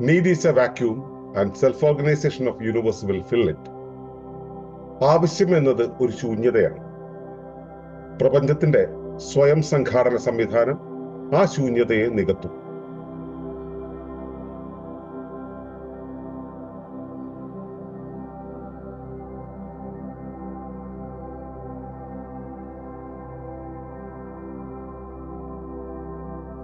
Need is a vacuum and self organisation of universe will fill it ആവശ്യം എന്നത് ഒരു ശൂന്യതയാണ്. പ്രപഞ്ചത്തിന്റെ സ്വയം സംഘാടന സംവിധാനം ആ ശൂന്യതയെ നികത്തും.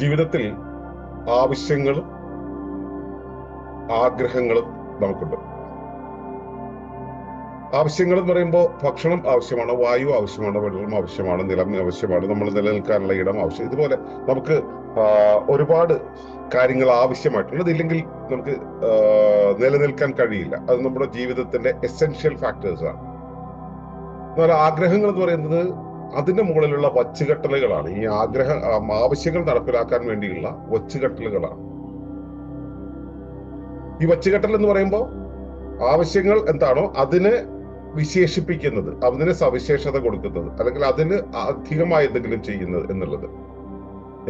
ജീവിതത്തിൽ ആവശ്യങ്ങളും ആഗ്രഹങ്ങളും നമുക്കുണ്ട്. ആവശ്യങ്ങൾ എന്ന് പറയുമ്പോൾ ഭക്ഷണം ആവശ്യമാണ് വായു ആവശ്യമാണ് വെള്ളം ആവശ്യമാണ് നിലം ആവശ്യമാണ് നമ്മൾ നിലനിൽക്കാനുള്ള ഇടം ആവശ്യം. ഇതുപോലെ നമുക്ക് ഒരുപാട് കാര്യങ്ങൾ ആവശ്യമായിട്ടുള്ളത് ഇല്ലെങ്കിൽ നമുക്ക് നിലനിൽക്കാൻ കഴിയില്ല. അത് നമ്മുടെ ജീവിതത്തിന്റെ എസെൻഷ്യൽ ഫാക്ടേഴ്സ് ആണ്. എന്നാൽ ആഗ്രഹങ്ങൾ എന്ന് പറയുന്നത് അതിന്റെ മുകളിലുള്ള വച്ചുകെട്ടലുകളാണ്. ഈ ആഗ്രഹ ആവശ്യങ്ങൾ നടപ്പിലാക്കാൻ വേണ്ടിയുള്ള വച്ചുകെട്ടലുകളാണ്. ഈ വച്ചുകെട്ടൽ എന്ന് പറയുമ്പോൾ ആവശ്യങ്ങൾ എന്താണോ അതിനെ വിശേഷിപ്പിക്കുന്നത് അതിന് സവിശേഷത കൊടുക്കുന്നത് അല്ലെങ്കിൽ അതിന് അധികമായി എന്തെങ്കിലും ചെയ്യുന്നത് എന്നുള്ളത്.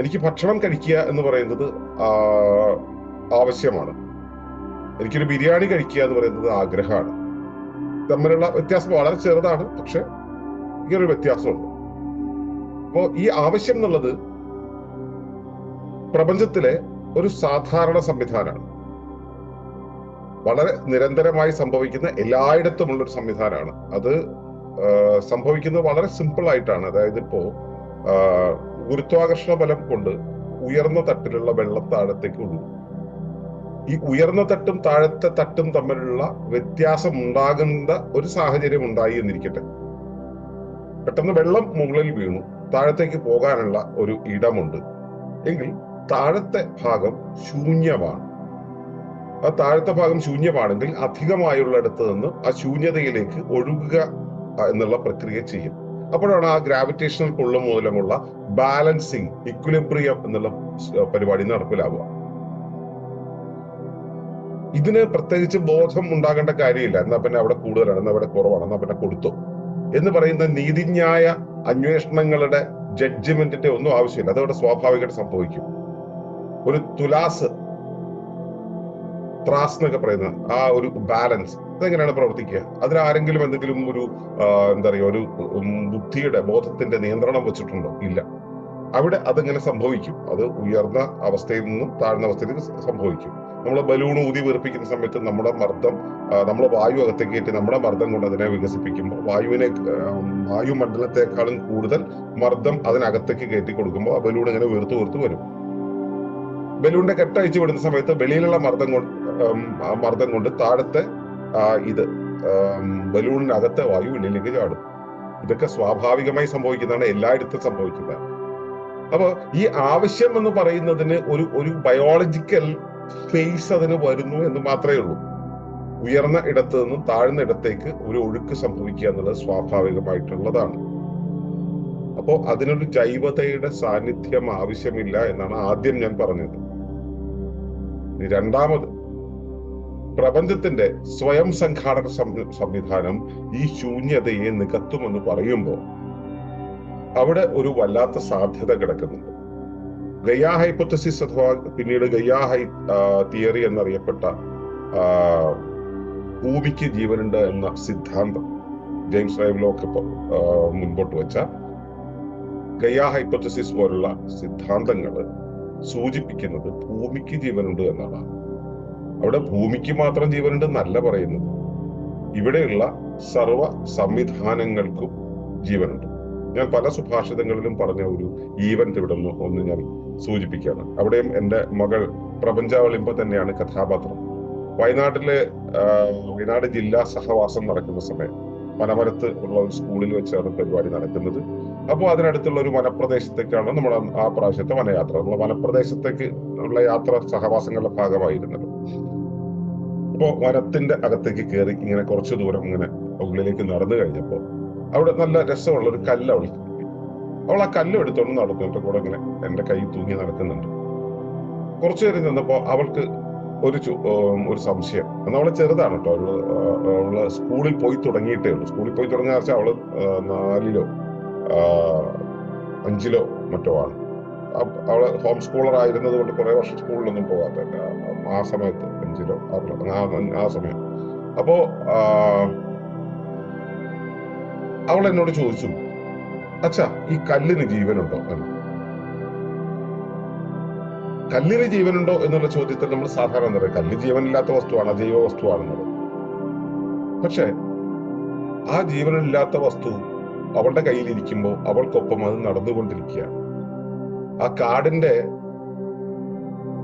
എനിക്ക് ഭക്ഷണം കഴിക്കുക എന്ന് പറയുന്നത് ആവശ്യമാണ്. എനിക്കൊരു ബിരിയാണി കഴിക്കുക എന്ന് പറയുന്നത് ആഗ്രഹമാണ്. തമ്മിലുള്ള വ്യത്യാസം വളരെ ചെറുതാണ് പക്ഷെ ഇങ്ങനൊരു വ്യത്യാസമുണ്ട്. അപ്പോ ഈ ആവശ്യം എന്നുള്ളത് പ്രപഞ്ചത്തിലെ ഒരു സാധാരണ സംവിധാനമാണ്. വളരെ നിരന്തരമായി സംഭവിക്കുന്ന എല്ലായിടത്തുമുള്ള ഒരു സംവിധാനമാണ്. അത് സംഭവിക്കുന്നത് വളരെ സിമ്പിൾ ആയിട്ടാണ് അതായത് ഇപ്പോ ഗുരുത്വാകർഷണ ബലം കൊണ്ട് ഉയർന്ന തട്ടിലുള്ള വെള്ളം താഴത്തേക്ക് ഈ ഉയർന്ന തട്ടും താഴത്തെ തട്ടും തമ്മിലുള്ള വ്യത്യാസം ഉണ്ടാകുന്ന ഒരു സാഹചര്യം ഉണ്ടായി എന്നിരിക്കട്ടെ. പെട്ടെന്ന് വെള്ളം മുകളിൽ വീണു. താഴത്തേക്ക് പോകാനുള്ള ഒരു ഇടമുണ്ട്. എങ്കിൽ താഴത്തെ ഭാഗം ശൂന്യമാണ്. ആ താഴത്തെ ഭാഗം ശൂന്യമാണെങ്കിൽ അധികമായുള്ളിടത്ത് നിന്ന് ആ ശൂന്യതയിലേക്ക് ഒഴുകുക എന്നുള്ള പ്രക്രിയ ചെയ്യും. അപ്പോഴാണ് ആ ഗ്രാവിറ്റേഷണൽ പുള്ള മൂലമുള്ള ബാലൻസിങ് ഇക്വിലിബ്രിയം എന്നുള്ള പരിപാടി നടപ്പിലാവുക. ഇതിന് പ്രത്യേകിച്ച് ബോധം ഉണ്ടാകേണ്ട കാര്യമില്ല. എന്നാ പിന്നെ അവിടെ കൂടുതലാണ്. എന്നാ അവിടെ കുറവാണ്. എന്നാ പിന്നെ കൊടുത്തു. എന്ന് പറയുന്ന നീതിന്യായ അന്വേഷണങ്ങളുടെ ജഡ്ജ്മെന്റിന്റെ ഒന്നും ആവശ്യമില്ല. അതവിടെ സ്വാഭാവികമായിട്ട് സംഭവിക്കും. ഒരു തുലാസ് ത്രാസ് എന്നൊക്കെ പറയുന്ന ആ ഒരു ബാലൻസ് അതെങ്ങനെയാണ് പ്രവർത്തിക്കുക? അതിൽ ആരെങ്കിലും എന്തെങ്കിലും ഒരു എന്താ പറയുക ഒരു ബുദ്ധിയുടെ ബോധത്തിന്റെ നിയന്ത്രണം വെച്ചിട്ടുണ്ടോ? ഇല്ല. അവിടെ അതെങ്ങനെ സംഭവിക്കും? അത് ഉയർന്ന അവസ്ഥയിൽ നിന്നും താഴ്ന്ന അവസ്ഥയിലേക്ക് സംഭവിക്കും. നമ്മൾ ബലൂൺ ഊതി വീർപ്പിക്കുന്ന സമയത്ത് നമ്മുടെ മർദ്ദം നമ്മുടെ വായു അകത്തേക്ക് കയറ്റി നമ്മുടെ മർദ്ദം കൊണ്ട് അതിനെ വികസിപ്പിക്കുമ്പോൾ വായുവിനെ വായുമണ്ഡലത്തെക്കാളും കൂടുതൽ മർദ്ദം അതിനകത്തേക്ക് കയറ്റി കൊടുക്കുമ്പോൾ ആ ബലൂൺ ഇങ്ങനെ വീർത്ത് വീർത്ത് വരും. ബലൂണിന്റെ കെട്ടഴിച്ചു വിടുന്ന സമയത്ത് വെളിയിലുള്ള മർദ്ദം കൊണ്ട് മർദ്ദം കൊണ്ട് താഴത്തെ ഇത് ബലൂണിനകത്തെ വായു വെളിയിലേക്ക് ചാടും. ഇതൊക്കെ സ്വാഭാവികമായി സംഭവിക്കുന്നതാണ് എല്ലായിടത്തും സംഭവിക്കുന്നത് അപ്പൊ ഈ ആവശ്യം എന്ന് പറയുന്നതിന് ഒരു ഒരു ബയോളജിക്കൽ ഫേസ് അതിന് വരുന്നു എന്ന് മാത്രമേ ഉള്ളൂ. ഉയർന്ന ഇടത്തു നിന്നും താഴ്ന്ന ഇടത്തേക്ക് ഒരു ഒഴുക്ക് സംഭവിക്കുക എന്നുള്ളത് സ്വാഭാവികമായിട്ടുള്ളതാണ്. അപ്പോ അതിനൊരു ജൈവതയുടെ സാന്നിധ്യം ആവശ്യമില്ല എന്നാണ് ആദ്യം ഞാൻ പറഞ്ഞത്. രണ്ടാമത് പ്രപഞ്ചത്തിന്റെ സ്വയം സംഘാടക സംവിധാനം ഈ ശൂന്യതയെ നികത്തുമെന്ന് പറയുമ്പോൾ അവിടെ ഒരു വല്ലാത്ത സാധ്യത കിടക്കുന്നുണ്ട്. ഗയാ ഹൈപ്പോത്തസിസ് അഥവാ പിന്നീട് ഗയ്യാ ഹൈ തിയറി എന്നറിയപ്പെട്ട ഭൂമിക്ക് ജീവനുണ്ട് എന്ന സിദ്ധാന്തം ജെയിംസ് റൈവ്ലോക്ക് മുൻപോട്ട് വെച്ച ഗയ്യാ ഹൈപ്പോത്തസിസ് പോലുള്ള സിദ്ധാന്തങ്ങൾ സൂചിപ്പിക്കുന്നത് ഭൂമിക്ക് ജീവനുണ്ട് എന്നാണ്. അവിടെ ഭൂമിക്ക് മാത്രം ജീവനുണ്ട് എന്നല്ല പറയുന്നത്. ഇവിടെയുള്ള സർവ സംവിധാനങ്ങൾക്കും ജീവനുണ്ട്. ഞാൻ പല സുഭാഷിതങ്ങളിലും പറഞ്ഞ ഒരു ഈവന്റ് ഇവിടെ ഒന്ന് ഞാൻ സൂചിപ്പിക്കുകയാണ്. അവിടെയും എന്റെ മകൾ പ്രപഞ്ചാവളിമ്പ തന്നെയാണ് കഥാപാത്രം. വയനാട്ടിലെ വയനാട് ജില്ലാ സഹവാസം നടക്കുന്ന സമയം മലമരത്ത് ഉള്ള ഒരു സ്കൂളിൽ വെച്ചാണ് പരിപാടി നടക്കുന്നത്. അപ്പോൾ അതിനടുത്തുള്ള ഒരു വനപ്രദേശത്തേക്കാണ് നമ്മൾ ആ- പ്രാവശ്യത്തെ വനയാത്ര. നമ്മൾ വനപ്രദേശത്തേക്ക് ഉള്ള യാത്ര സഹവാസങ്ങളുടെ ഭാഗമായിരുന്നത്. അപ്പോ വനത്തിന്റെ അകത്തേക്ക് കയറി ഇങ്ങനെ കുറച്ചു ദൂരം ഇങ്ങനെ ഉള്ളിലേക്ക് നടന്നു കഴിഞ്ഞപ്പോൾ അവിടെ നല്ല രസമുള്ള ഒരു കല്ല്. അവൾ ആ കല്ല് എടുത്തോണ്ട് നടന്നിട്ട് കൂടെ ഇങ്ങനെ എന്റെ കൈ തൂങ്ങി നടക്കുന്നുണ്ട്. കുറച്ചു നേരം നിന്നപ്പോ അവൾക്ക് ഒരു ഒരു സംശയം. എന്നാൽ അവൾ ചെറുതാണ് കേട്ടോ. അവൾ അവൾ സ്കൂളിൽ പോയി തുടങ്ങിയിട്ടേ ഉള്ളൂ. സ്കൂളിൽ പോയി തുടങ്ങിയ വെച്ചാൽ അവൾ നാലിലോ അഞ്ചിലോ മറ്റോ ആണ്. അവൾ ഹോം സ്കൂളർ ആയിരുന്നത് കൊണ്ട് കുറെ വർഷം സ്കൂളിലൊന്നും പോകാത്ത ആ സമയത്ത് അഞ്ചിലോ ആ- സമയം. അപ്പോ അവൾ എന്നോട് ചോദിച്ചു അച്ഛാ ഈ കല്ലിന് ജീവനുണ്ടോ എന്ന്? കല്ലിന് ജീവനുണ്ടോ എന്നുള്ള ചോദ്യത്തിൽ നമ്മൾ സാധാരണ എന്താ കല്ല് ജീവനില്ലാത്ത വസ്തുവാണ് അജൈവ വസ്തുവാണെന്നത് പക്ഷെ ആ ജീവനില്ലാത്ത വസ്തു അവളുടെ കയ്യിലിരിക്കുമ്പോൾ അവൾക്കൊപ്പം അത് നടന്നുകൊണ്ടിരിക്കുക. ആ കാടിന്റെ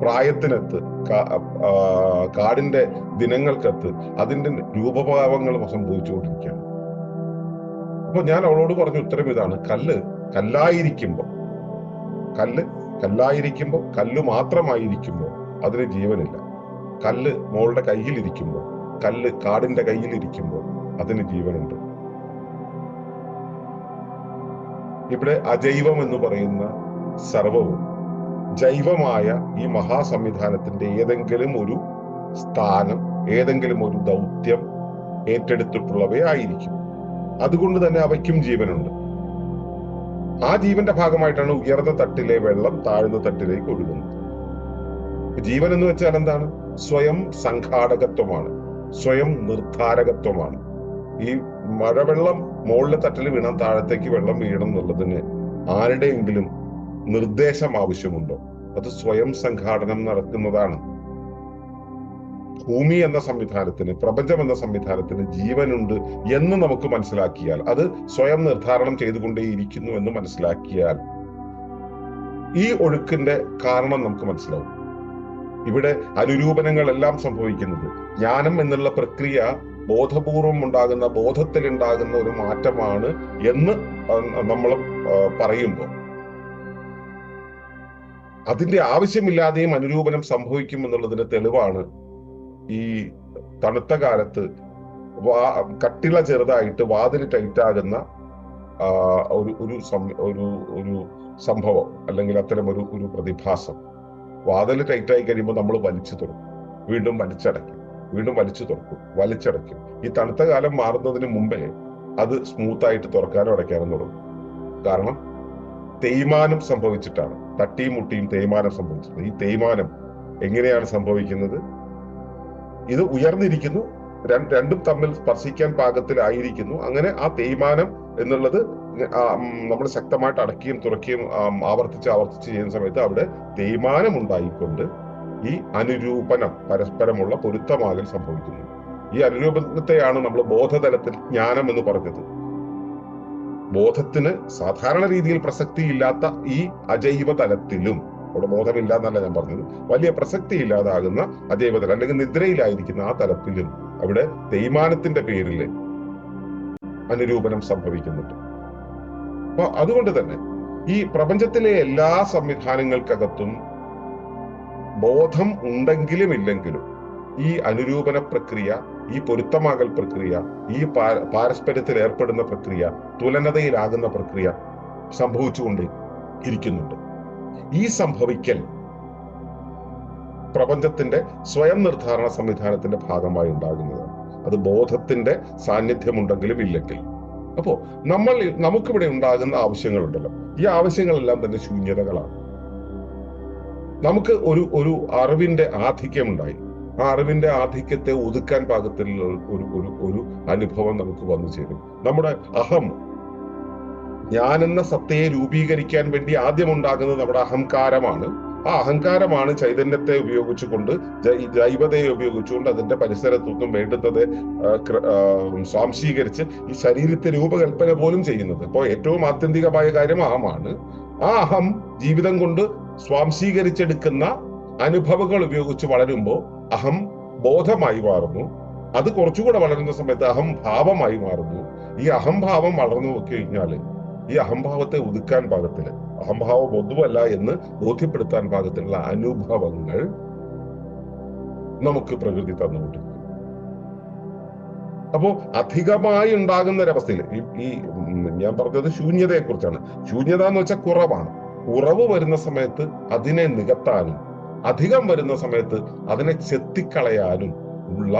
പ്രായത്തിനത്ത് കാടിന്റെ ദിനങ്ങൾക്കത്ത് അതിന്റെ രൂപഭാവങ്ങൾ സംഭവിച്ചുകൊണ്ടിരിക്കുകയാണ്. അപ്പൊ ഞാൻ അവളോട് പറഞ്ഞ ഉത്തരം ഇതാണ്. കല്ല് കല്ലായിരിക്കുമ്പോ കല്ല് കല്ലായിരിക്കുമ്പോ കല്ല് മാത്രമായിരിക്കുമ്പോ അതിന് ജീവനില്ല. കല്ല് മോളുടെ കയ്യിലിരിക്കുമ്പോ കല്ല് കാടിന്റെ കയ്യിലിരിക്കുമ്പോ അതിന് ജീവനുണ്ട്. ഇവിടെ അജൈവം എന്ന് പറയുന്ന സർവവും ജൈവമായ ഈ മഹാസംവിധാനത്തിന്റെ ഏതെങ്കിലും ഒരു സ്ഥാനം ഏതെങ്കിലും ഒരു ദൗത്യം ഏറ്റെടുത്തിട്ടുള്ളവയായിരിക്കും. അതുകൊണ്ട് തന്നെ അവയ്ക്കും ജീവനുണ്ട്. ആ ജീവന്റെ ഭാഗമായിട്ടാണ് ഉയർന്ന തട്ടിലെ വെള്ളം താഴ്ന്ന തട്ടിലേക്ക് ഒഴുകുന്നത്. ജീവൻ എന്ന് വെച്ചാൽ എന്താണ്? സ്വയം സംഘാടകത്വമാണ്. സ്വയം നിർദ്ധാരകത്വമാണ് ഈ മഴവെള്ളം മുകളിലെ തട്ടിൽ വീണാൽ താഴത്തേക്ക് വെള്ളം വീഴണം എന്നുള്ളതിന് ആരുടെയെങ്കിലും നിർദ്ദേശം ആവശ്യമുണ്ടോ? അത് സ്വയം സംഘാടനം നടക്കുന്നതാണ്. ഭൂമി എന്ന സംവിധാനത്തിന് പ്രപഞ്ചം എന്ന സംവിധാനത്തിന് ജീവനുണ്ട് എന്ന് നമുക്ക് മനസ്സിലാക്കിയാൽ അത് സ്വയം നിർദ്ധാരണം ചെയ്തുകൊണ്ടേയിരിക്കുന്നു എന്ന് മനസ്സിലാക്കിയാൽ ഈ ഒഴുക്കിന്റെ കാരണം നമുക്ക് മനസ്സിലാവും. ഇവിടെ അനുരൂപനങ്ങളെല്ലാം സംഭവിക്കുന്നത് ജ്ഞാനം എന്നുള്ള പ്രക്രിയ ബോധപൂർവം ഉണ്ടാകുന്ന ബോധത്തിൽ ഉണ്ടാകുന്ന ഒരു മാറ്റമാണ് എന്ന് നമ്മൾ പറയുമ്പോൾ. അതിന്റെ ആവശ്യമില്ലാതെയും അനുരൂപനം സംഭവിക്കും എന്നുള്ളതിന്റെ തെളിവാണ് ഈ തണുത്ത കാലത്ത് കട്ടിള ചെറുതായിട്ട് വാതിൽ ടൈറ്റ് ആകുന്ന ഒരു ഒരു ഒരു ഒരു സംഭവം അല്ലെങ്കിൽ അത്തരം ഒരു ഒരു പ്രതിഭാസം. വാതിൽ ടൈറ്റ് ആയി കഴിയുമ്പോൾ നമ്മൾ വലിച്ചു തുറക്കും. വീണ്ടും വലിച്ചടയ്ക്കും. വീണ്ടും വലിച്ചു തുറക്കും. വലിച്ചടയ്ക്കും. ഈ തണുത്ത കാലം മാറുന്നതിന് മുമ്പേ അത് സ്മൂത്ത് ആയിട്ട് തുറക്കാനോ അടയ്ക്കാനോ തുടങ്ങും. കാരണം തേയ്മാനം സംഭവിച്ചിട്ടാണ്. തട്ടിയും മുട്ടിയും തേയ്മാനം സംഭവിച്ചത് ഈ തേയ്മാനം എങ്ങനെയാണ് സംഭവിക്കുന്നത്? ഇത് ഉയർന്നിരിക്കുന്നു. രണ്ടും തമ്മിൽ സ്പർശിക്കാൻ പാകത്തിലായിരിക്കുന്നു. അങ്ങനെ ആ തേയ്മാനം എന്നുള്ളത് നമ്മൾ ശക്തമായിട്ട് അടക്കുകയും തുറക്കുകയും ആവർത്തിച്ച് ആവർത്തിച്ച് ചെയ്യുന്ന സമയത്ത് അവിടെ തേയ്മാനം ഉണ്ടായിക്കൊണ്ട് ഈ അനുരൂപനം പരസ്പരമുള്ള പൊരുത്തമാകൽ സംഭവിക്കുന്നു. ഈ അനുരൂപത്തെയാണ് നമ്മൾ ബോധതലത്തിൽ ജ്ഞാനം എന്ന് പറഞ്ഞത്. ബോധത്തിന് സാധാരണ രീതിയിൽ പ്രസക്തിയില്ലാത്ത ഈ അജൈവ തലത്തിലും അവിടെ ബോധമില്ല എന്നല്ല ഞാൻ പറഞ്ഞത്. വലിയ പ്രസക്തി ഇല്ലാതാകുന്ന അജൈവതലം അല്ലെങ്കിൽ നിദ്രയിലായിരിക്കുന്ന ആ തലത്തിലും അവിടെ തേയ്മാനത്തിന്റെ പേരിൽ അനുരൂപനം സംഭവിക്കുന്നുണ്ട്. അപ്പൊ അതുകൊണ്ട് തന്നെ ഈ പ്രപഞ്ചത്തിലെ എല്ലാ സംവിധാനങ്ങൾക്കകത്തും ബോധം ഉണ്ടെങ്കിലും ഇല്ലെങ്കിലും ഈ അനുരൂപന പ്രക്രിയ ഈ പൊരുത്തമാകൽ പ്രക്രിയ ഈ പാരസ്പര്യത്തിൽ ഏർപ്പെടുന്ന പ്രക്രിയ തുലനതയിലാകുന്ന പ്രക്രിയ സംഭവിച്ചുകൊണ്ട് ഇരിക്കുന്നുണ്ട് ഈ സംഭവിക്കൽ പ്രപഞ്ചത്തിന്റെ സ്വയം നിർദ്ധാരണ സംവിധാനത്തിന്റെ ഭാഗമായി ഉണ്ടാകുന്നതാണ് അത് ബോധത്തിന്റെ സാന്നിധ്യമുണ്ടെങ്കിലും ഇല്ലെങ്കിൽ. അപ്പോ നമ്മൾ നമുക്കിവിടെ ഉണ്ടാകുന്ന ആവശ്യങ്ങളുണ്ടല്ലോ. ഈ ആവശ്യങ്ങളെല്ലാം തന്നെ ശൂന്യതകളാണ്. നമുക്ക് ഒരു ഒരു അറിവിന്റെ ആധിക്യമുണ്ടായി. ആ അറിവിന്റെ ആധിക്യത്തെ ഒതുക്കാൻ പാകത്തിലുള്ള ഒരു ഒരു ഒരു അനുഭവം നമുക്ക് വന്നു ചേരും. നമ്മുടെ അഹം ഞാനെന്ന സത്തയെ രൂപീകരിക്കാൻ വേണ്ടി ആദ്യം ഉണ്ടാകുന്നത് നമ്മുടെ അഹങ്കാരമാണ്. ആ അഹങ്കാരമാണ് ചൈതന്യത്തെ ഉപയോഗിച്ചുകൊണ്ട് ദൈവതയെ ഉപയോഗിച്ചുകൊണ്ട് അതിന്റെ പരിസരത്തൊന്നും വേണ്ടുന്നത് സ്വാംശീകരിച്ച് ഈ ശരീരത്തെ രൂപകൽപ്പന പോലും ചെയ്യുന്നത്. ഇപ്പോൾ ഏറ്റവും ആത്യന്തികമായ കാര്യം അഹമാണ്. ആ അഹം ജീവിതം കൊണ്ട് സ്വാംശീകരിച്ചെടുക്കുന്ന അനുഭവങ്ങൾ ഉപയോഗിച്ച് വളരുമ്പോൾ അഹം ബോധമായി മാറുന്നു. അത് കുറച്ചുകൂടെ വളരുന്ന സമയത്ത് അഹം ഭാവമായി മാറുന്നു. ഈ അഹംഭാവം വളർന്നു നോക്കി കഴിഞ്ഞാൽ ഈ അഹംഭാവത്തെ ഒതുക്കാൻ പാകത്തിന്. അഹംഭാവം ഒതുവല്ല എന്ന് ബോധ്യപ്പെടുത്താൻ പാകത്തിനുള്ള അനുഭവങ്ങൾ നമുക്ക് പ്രകൃതി തന്നുകൊണ്ടിരിക്കും അപ്പോ അധികമായി ഉണ്ടാകുന്ന ഒരവസ്ഥയിൽ ഈ ഞാൻ പറഞ്ഞത് ശൂന്യതയെ കുറിച്ചാണ് ശൂന്യത എന്ന് വെച്ചാൽ കുറവാണ്. കുറവ് വരുന്ന സമയത്ത് അതിനെ നികത്താനും അധികം വരുന്ന സമയത്ത് അതിനെ ചെത്തിക്കളയാനും ഉള്ള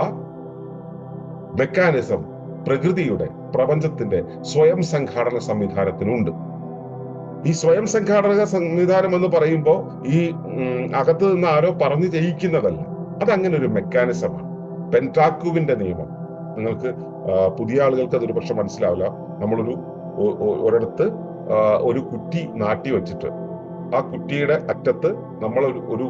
മെക്കാനിസം പ്രകൃതിയുടെ പ്രപഞ്ചത്തിന്റെ സ്വയം സംഘാടന സംവിധാനത്തിനുണ്ട്. ഈ സ്വയം സംഘാടക സംവിധാനം എന്ന് പറയുമ്പോൾ ഈ അകത്ത് നിന്ന് ആരോ പറഞ്ഞു ജയിക്കുന്നതല്ല അതങ്ങനെ ഒരു മെക്കാനിസമാണ് പെൻട്രാക്കുവിന്റെ നിയമം. നിങ്ങൾക്ക് പുതിയ ആളുകൾക്ക് അതൊരു പക്ഷെ മനസ്സിലാവില്ല. നമ്മളൊരു ഒരിടത്ത് ഒരു കുറ്റി നാട്ടി വെച്ചിട്ട് ആ കുറ്റിയുടെ അറ്റത്ത് നമ്മൾ ഒരു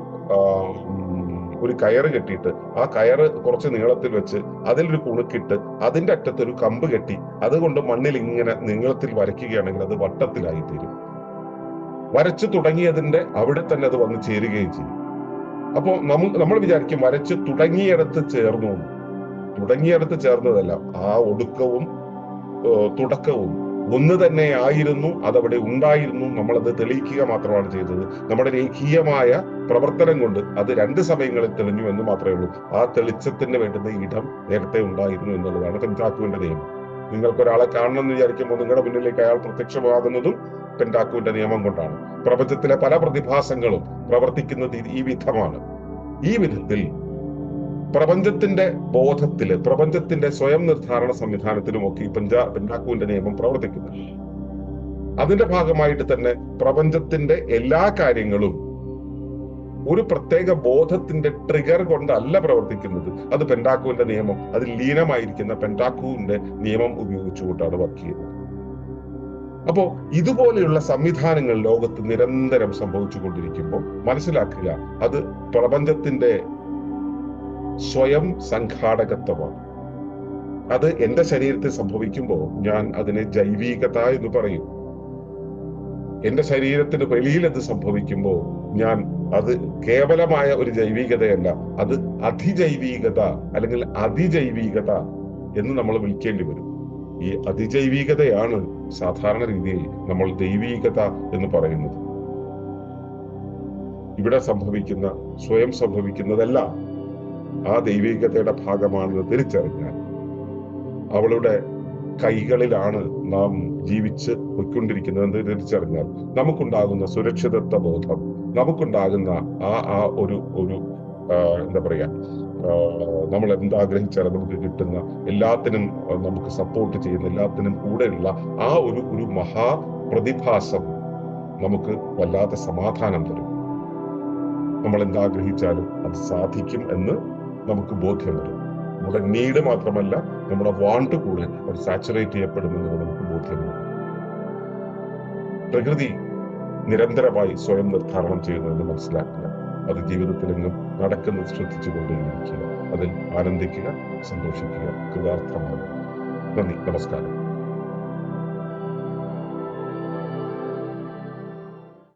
ഒരു കയറ് കെട്ടിയിട്ട് ആ കയറ് കുറച്ച് നീളത്തിൽ വെച്ച് അതിലൊരു കുണുക്കിട്ട് അതിന്റെ അറ്റത്ത് ഒരു കമ്പ് കെട്ടി അതുകൊണ്ട് മണ്ണിൽ ഇങ്ങനെ നീളത്തിൽ വരയ്ക്കുകയാണെങ്കിൽ അത് വട്ടത്തിലായി തീരും വരച്ചു തുടങ്ങിയതിന്റെ അവിടെ തന്നെ അത് വന്ന് ചേരുകയും ചെയ്യും അപ്പോൾ നമ്മൾ നമ്മൾ വിചാരിക്കും വരച്ച് തുടങ്ങിയിടത്ത് ചേർന്നു. തുടങ്ങിയിടത്ത് ചേർന്നതല്ല ആ ഒടുക്കവും തുടക്കവും ഒന്ന് തന്നെ ആയിരുന്നു അതവിടെ ഉണ്ടായിരുന്നു നമ്മളത് തെളിയിക്കുക മാത്രമാണ് ചെയ്തത്. നമ്മുടെ രേഖീയമായ പ്രവർത്തനം കൊണ്ട് അത് രണ്ട് സമയങ്ങളിൽ തെളിഞ്ഞു എന്ന് മാത്രമേ ഉള്ളൂ. ആ തെളിച്ചത്തിന് വേണ്ടുന്ന ഇടം നേരത്തെ ഉണ്ടായിരുന്നു എന്നുള്ളതാണ് പെന്റാക്കുവിന്റെ നിയമം. നിങ്ങൾക്ക് ഒരാളെ കാണണം എന്ന് വിചാരിക്കുമ്പോൾ നിങ്ങളുടെ മുന്നിലേക്ക് അയാൾ പ്രത്യക്ഷമാകുന്നതും പെന്റാക്കുവിന്റെ നിയമം കൊണ്ടാണ്. പ്രപഞ്ചത്തിലെ പല പ്രതിഭാസങ്ങളും പ്രവർത്തിക്കുന്നത് ഈ- വിധമാണ്. ഈ വിധത്തിൽ പ്രപഞ്ചത്തിന്റെ ബോധത്തിൽ പ്രപഞ്ചത്തിന്റെ സ്വയം നിർദ്ധാരണ സംവിധാനത്തിലുമൊക്കെ ഈ പെഞ്ചാ പെൻഡാക്കുവിന്റെ നിയമം പ്രവർത്തിക്കുന്നു. അതിന്റെ ഭാഗമായിട്ട് തന്നെ പ്രപഞ്ചത്തിന്റെ എല്ലാ കാര്യങ്ങളും ഒരു പ്രത്യേക ബോധത്തിന്റെ ട്രിഗർ കൊണ്ടല്ല പ്രവർത്തിക്കുന്നത്. അത് പെൻഡാക്കുവിന്റെ നിയമം അതിൽ ലീനമായിരിക്കുന്ന പെൻഡാക്കുവിന്റെ നിയമം ഉപയോഗിച്ചുകൊണ്ടാണ് വർക്ക് ചെയ്യുന്നത്. അപ്പോ ഇതുപോലെയുള്ള സംവിധാനങ്ങൾ ലോകത്ത് നിരന്തരം സംഭവിച്ചുകൊണ്ടിരിക്കുമ്പോൾ മനസ്സിലാക്കുക അത് പ്രപഞ്ചത്തിന്റെ സ്വയം സംഘാടകത്വമാണ്. അത് എന്റെ ശരീരത്തിൽ സംഭവിക്കുമ്പോൾ ഞാൻ അതിനെ ജൈവികത എന്ന് പറയും. എന്റെ ശരീരത്തിന് വെളിയിൽ അത് സംഭവിക്കുമ്പോൾ ഞാൻ അത് കേവലമായ ഒരു ജൈവികതയല്ല അത് അതിജൈവികത അല്ലെങ്കിൽ അതിജൈവികത എന്ന് നമ്മൾ വിളിക്കേണ്ടി വരും. ഈ അതിജൈവികതയാണ് സാധാരണ രീതിയിൽ നമ്മൾ ദൈവീകത എന്ന് പറയുന്നത്. ഇവിടെ സംഭവിക്കുന്ന സ്വയം സംഭവിക്കുന്നതെല്ലാം ആ ദൈവികതയുടെ ഭാഗമാണെന്ന് തിരിച്ചറിഞ്ഞാൽ അവളുടെ കൈകളിലാണ് നാം ജീവിച്ച് പൊയ്ക്കൊണ്ടിരിക്കുന്നതെന്ന് തിരിച്ചറിഞ്ഞാൽ നമുക്കുണ്ടാകുന്ന സുരക്ഷിതത്വ ബോധം നമുക്കുണ്ടാകുന്ന ആ ആ ഒരു ഒരു എന്താ പറയാ നമ്മൾ എന്താഗ്രഹിച്ചാലും നമുക്ക് കിട്ടുന്ന എല്ലാത്തിനും നമുക്ക് സപ്പോർട്ട് ചെയ്യുന്ന എല്ലാത്തിനും കൂടെയുള്ള ആ ഒരു ഒരു മഹാ പ്രതിഭാസം നമുക്ക് വല്ലാത്ത സമാധാനം തരും. നമ്മൾ എന്താഗ്രഹിച്ചാലും അത് സാധിക്കും എന്ന് നമുക്ക് ബോധ്യം വരും. നമ്മുടെ നീഡ് മാത്രമല്ല നമ്മുടെ വാണ്ട് കൂടെ അവർ സാച്ചുറേറ്റ് ചെയ്യപ്പെടുമെന്നത് നമുക്ക് ബോധ്യം വരും. പ്രകൃതി നിരന്തരമായി സ്വയം നിർദ്ധാരണം ചെയ്യുന്നതെന്ന് മനസ്സിലാക്കുക. അത് ജീവിതത്തിലെങ്ങും നടക്കുന്നത് ശ്രദ്ധിച്ചുകൊണ്ടേയിരിക്കുക. അതിൽ ആനന്ദിക്കുക സന്തോഷിക്കുക കൃതാർത്ഥമാകുക. നന്ദി. നമസ്കാരം.